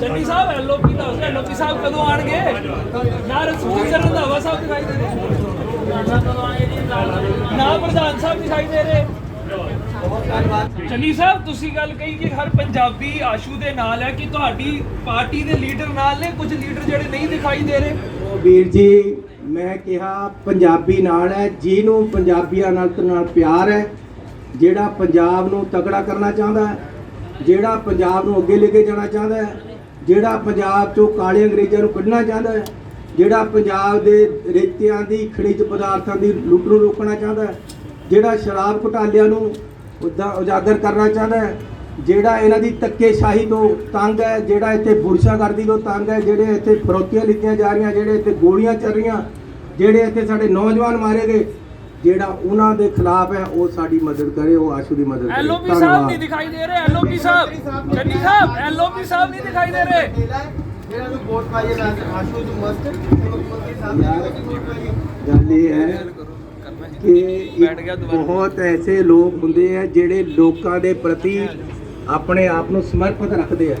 ਚੰਨੀ ਸਾਹਿਬ LOP ਦਾ ਹੋਗਾ LOP Sahib ਕਦੋਂ ਆਣਗੇ? ਨਾ ਰਸੂਲ ਸਰ ਰੰਧਾਵਾ ਸਾਹਿਬ ਦਿਖਾਈ ਦੇ ਰਹੇ ਨਾ। ਪ੍ਰਧਾਨ ਸਾਹਿਬ ਦਿਖਾਈ ਦੇ ਰਹੇ। ਚੰਨੀ ਸਾਹਿਬ, ਤੁਸੀਂ ਗੱਲ ਕਹੀ ਕਿ ਹਰ ਪੰਜਾਬੀ ਆਸ਼ੂ ਦੇ ਨਾਲ ਹੈ ਕਿ ਤੁਹਾਡੀ ਪਾਰਟੀ ਦੇ ਲੀਡਰ ਨਾਲ ਨੇ, ਕੁਝ ਲੀਡਰ ਜਿਹੜੇ ਨਹੀਂ ਦਿਖਾਈ ਦੇ ਰਹੇ? ਵੀਰ ਜੀ, ਮੈਂ ਕਿਹਾ ਪੰਜਾਬੀ ਨਾਲ ਹੈ, ਜਿਹਨੂੰ ਪੰਜਾਬੀਆਂ ਨਾਲ ਨਾਲ ਪਿਆਰ ਹੈ, ਜਿਹੜਾ ਪੰਜਾਬ ਨੂੰ ਤਗੜਾ ਕਰਨਾ ਚਾਹੁੰਦਾ ਹੈ। ਜਿਹੜਾ ਪੰਜਾਬ ਨੂੰ ਅੱਗੇ ਲੈ ਕੇ ਜਾਣਾ ਚਾਹੁੰਦਾ ਹੈ, ਜਿਹੜਾ ਪੰਜਾਬ ਚੋਂ ਕਾਲੇ ਅੰਗਰੇਜ਼ਾਂ ਨੂੰ ਕੱਢਣਾ ਚਾਹੁੰਦਾ ਹੈ, ਜਿਹੜਾ ਪੰਜਾਬ ਦੇ ਰੇਤਿਆਂ ਦੀ ਖਣਿਜ ਪਦਾਰਥਾਂ ਦੀ ਲੁੱਟ ਨੂੰ ਰੋਕਣਾ ਚਾਹੁੰਦਾ ਹੈ, ਜਿਹੜਾ ਸ਼ਰਾਬ ਘੁਟਾਲਿਆਂ ਨੂੰ ਉਦਾ, ਉਜਾਗਰ ਕਰਨਾ ਚਾਹੁੰਦਾ ਹੈ, ਜਿਹੜਾ ਇਹਨਾਂ ਦੀ ਧੱਕੇਸ਼ਾਹੀ ਤੋਂ ਤੰਗ ਹੈ, ਜਿਹੜਾ ਇੱਥੇ ਬੁਰਸ਼ਾਗਰਦੀ ਤੋਂ ਤੰਗ ਹੈ, ਜਿਹੜੇ ਇੱਥੇ ਫਰੋਤੀਆਂ ਲਿੱਤੀਆਂ ਜਾ ਰਹੀਆਂ, ਜਿਹੜੇ ਇੱਥੇ ਗੋਲੀਆਂ ਚੱਲ ਰਹੀਆਂ, ਜਿਹੜੇ ਇੱਥੇ ਸਾਡੇ ਨੌਜਵਾਨ ਮਾਰੇ ਗਏ ਜਿਹੜਾ ਉਹਨਾਂ ਦੇ ਖਿਲਾਫ ਹੈ ਉਹ ਸਾਡੀ ਮਦਦ ਕਰੇ ਉਹ ਆਸ਼ੂ ਦੀ ਮਦਦ ਕਰੇ। ਐਲਓਪੀ ਸਾਹਿਬ ਧੰਨਵਾਦ। ਨਹੀਂ ਦਿਖਾਈ ਦੇ ਰਹੇ ਐਲਓਪੀ ਸਾਹਿਬ ਚੰਨੀ ਸਾਹਿਬ ਐਲਓਪੀ ਸਾਹਿਬ ਨਹੀਂ ਦਿਖਾਈ ਦੇ ਰਹੇ। ਜਿਹੜਾ ਨੂੰ ਵੋਟ ਪਾਈਏ ਨਾ ਆਸ਼ੂ ਨੂੰ ਮਸਤ ਮੁੱਖ ਮੰਤਰੀ ਸਾਹਿਬ ਨੇ ਉਹਦੀ ਵੋਟ ਪਾਈਏ। ਗੱਲ ਇਹ ਹੈ ਕਿ ਇੱਕ ਬਹੁਤ ਐਸੇ ਲੋਕ ਹੁੰਦੇ ਆ ਜਿਹੜੇ ਲੋਕਾਂ ਦੇ ਪ੍ਰਤੀ ਆਪਣੇ ਆਪ ਨੂੰ ਸਮਰਪਿਤ ਰੱਖਦੇ ਆ।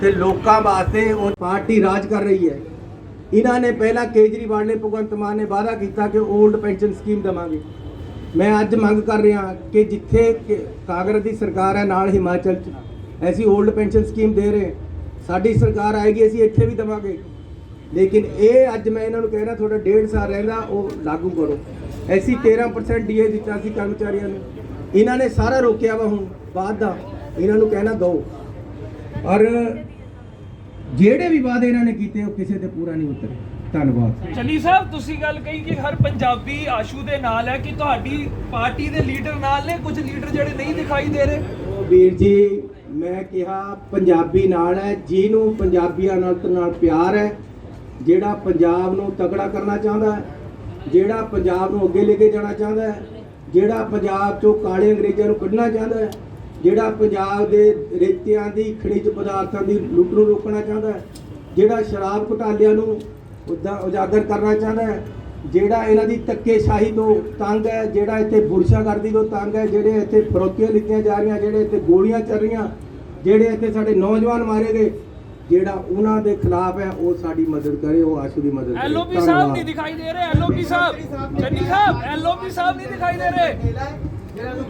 ਤੇ ਲੋਕਾਂ ਵਾਸਤੇ ਉਹ ਪਾਰਟੀ ਰਾਜ ਕਰ ਰਹੀ ਹੈ। ਇਹਨਾਂ ਨੇ ਪਹਿਲਾਂ ਕੇਜਰੀਵਾਲ ਨੇ, ਭਗਵੰਤ ਮਾਨ ਨੇ ਵਾਅਦਾ ਕੀਤਾ ਕਿ 올ਡ ਪੈਨਸ਼ਨ ਸਕੀਮ ਦੇਵਾਂਗੇ। ਮੈਂ ਅੱਜ ਮੰਗ ਕਰ ਰਿਹਾ ਕਿ ਜਿੱਥੇ ਕਾਂਗਰਸ ਦੀ ਸਰਕਾਰ ਹੈ, ਨਾਲ ਹਿਮਾਚਲ ਚ। ਐਸੀ 올ਡ ਪੈਨਸ਼ਨ ਸਕੀਮ ਦੇ ਰਹੇ ਸਾਡੀ ਸਰਕਾਰ ਆਏਗੀ, ਅਸੀਂ ਇੱਥੇ ਵੀ ਦੇਵਾਂਗੇ। ਲੇਕਿਨ ਇਹ ਅੱਜ ਮੈਂ ਇਹਨਾਂ ਨੂੰ ਕਹਿਣਾ, ਤੁਹਾਡਾ ਡੇਢ ਸਾਲ ਰਹਿੰਦਾ, ਉਹ ਲਾਗੂ ਕਰੋ। ਐਸੀ 13% ਡੀਏ ਦਿੱਤਾ ਸੀ ਕਰਮਚਾਰੀਆਂ ਨੂੰ। ਇਹਨਾਂ ਨੇ ਸਾਰਾ ਰੋਕਿਆ ਵਾ ਹੁਣ, ਬਾਅਦ ਦਾ। ਇਹਨਾਂ ਨੂੰ ਕਹਿਣਾ ਦੋ। ਔਰ ਜਿਹੜੇ ਵੀ ਵਾਅਦੇ ਇਹਨਾਂ ਨੇ ਕੀਤੇ ਉਹ ਕਿਸੇ ਤੇ ਪੂਰਾ ਨਹੀਂ ਉਤਰੇ। ਧੰਨਵਾਦ। ਚੰਨੀ ਸਾਹਿਬ ਤੁਸੀਂ ਗੱਲ ਕਹੀ ਕਿ ਹਰ ਪੰਜਾਬੀ ਆਸ਼ੂ ਦੇ ਨਾਲ ਹੈ ਕਿ ਤੁਹਾਡੀ ਪਾਰਟੀ ਦੇ ਲੀਡਰ ਨਾਲ ਨੇ? ਕੁਝ ਲੀਡਰ ਜਿਹੜੇ ਨਹੀਂ ਦਿਖਾਈ ਦੇ ਰਹੇ? ਉਹ ਵੀਰ ਜੀ ਮੈਂ ਕਿਹਾ ਪੰਜਾਬੀ ਨਾਲ ਹੈ ਜਿਹਨੂੰ ਪੰਜਾਬੀਆਂ ਨਾਲ ਤੇ ਨਾਲ ਪਿਆਰ ਹੈ ਜਿਹੜਾ ਪੰਜਾਬ ਨੂੰ ਤਗੜਾ ਕਰਨਾ ਚਾਹੁੰਦਾ ਹੈ ਜਿਹੜਾ ਪੰਜਾਬ ਨੂੰ ਅੱਗੇ ਲੈ ਕੇ ਜਾਣਾ ਚਾਹੁੰਦਾ ਹੈ ਜਿਹੜਾ ਪੰਜਾਬ ਚੋਂ ਕਾਲੇ ਅੰਗਰੇਜ਼ਾਂ ਨੂੰ ਕੱਢਣਾ ਚਾਹੁੰਦਾ ਹੈ ਜਿਹੜਾ ਪੰਜਾਬ ਦੇ ਰੇਤਿਆਂ ਦੀ ਖਣਿਜ ਪਦਾਰਥਾਂ ਦੀ ਲੁੱਟ ਨੂੰ ਰੋਕਣਾ ਚਾਹੁੰਦਾ ਹੈ ਜਿਹੜਾ ਸ਼ਰਾਬ ਘੁਟਾਲਿਆਂ ਨੂੰ ਉਦਾ ਉਜਾਗਰ ਕਰਨਾ ਚਾਹੁੰਦਾ ਹੈ ਜਿਹੜਾ ਇਹਨਾਂ ਦੀ ਧੱਕੇਸ਼ਾਹੀ ਤੋਂ ਤੰਗ ਹੈ ਜਿਹੜਾ ਇੱਥੇ ਬੁਰਸ਼ਾਗਰਦੀ ਤੋਂ ਤੰਗ ਹੈ ਜਿਹੜੇ ਇੱਥੇ ਫਰੋਤੀਆਂ ਲਿੱਤੀਆਂ ਜਾ ਰਹੀਆਂ ਜਿਹੜੇ ਇੱਥੇ ਗੋਲੀਆਂ ਚੱਲ ਰਹੀਆਂ ਜਿਹੜੇ ਇੱਥੇ ਸਾਡੇ ਨੌਜਵਾਨ ਮਾਰੇ ਗਏ ਜਿਹੜਾ ਉਹਨਾਂ ਦੇ ਖਿਲਾਫ ਹੈ ਉਹ ਸਾਡੀ ਮਦਦ ਕਰੇ ਉਹ ਆਸ਼ੂ ਦੀ ਮਦਦ ਕਰੇ ਐਲਓਪੀ ਸਾਹਿਬ। ਨਹੀਂ ਦਿਖਾਈ ਦੇ ਰਹੇ ਐਲਓਪੀ ਸਾਹਿਬ ਚੰਨੀ ਸਾਹਿਬ ਐਲਓਪੀ ਸਾਹਿਬ ਨਹੀਂ ਦਿਖਾਈ ਦੇ ਰਹੇ ਜਿਹੜਾ ਨੂੰ